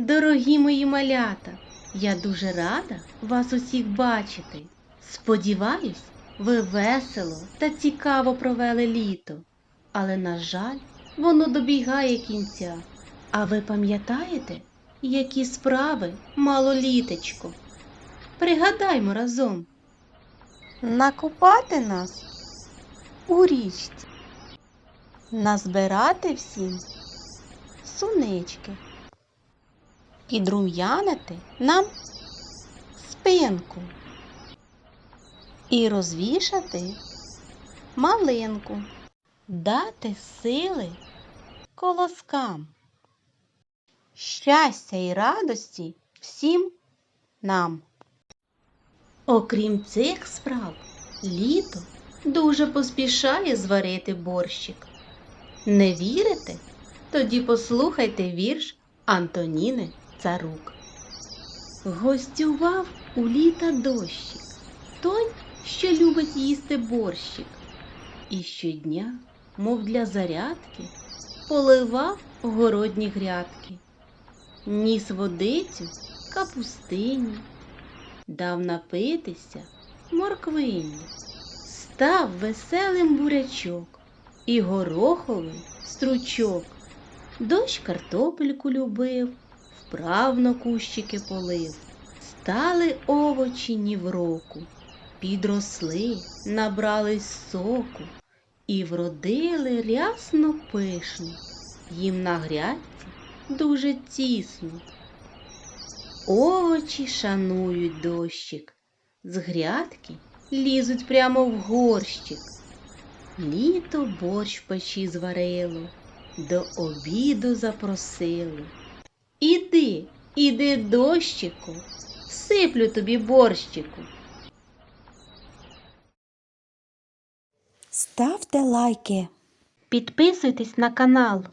Дорогі мої малята, я дуже рада вас усіх бачити. Сподіваюсь, ви весело та цікаво провели літо. Але, на жаль, воно добігає кінця. А ви пам'ятаєте, які справи мало літечко? Пригадаймо разом. Накупати нас у річці, назбирати всім сунички, підрум'янити нам спинку і розвішати малинку, дати сили колоскам, щастя і радості всім нам. Окрім цих справ, літо дуже поспішає зварити борщик. Не вірите? Тоді послухайте вірш Антоніни Царук. Гостював у літа дощик, той, що любить їсти борщик, і щодня, мов для зарядки, поливав городні грядки, ніс водицю капустині, дав напитися морквині, став веселим бурячок і гороховий стручок. Дощ картопельку любив, вправно кущики полив. Стали овочі ні в року, підросли, набрались соку і вродили рясно пишно, їм на грядці дуже тісно. Овочі шанують дощик, з грядки лізуть прямо в горщик. Літо борщ печі зварило, до обіду запросили. Іди, іди, дощику, сиплю тобі борщику. Ставте лайки. Підписуйтесь на канал.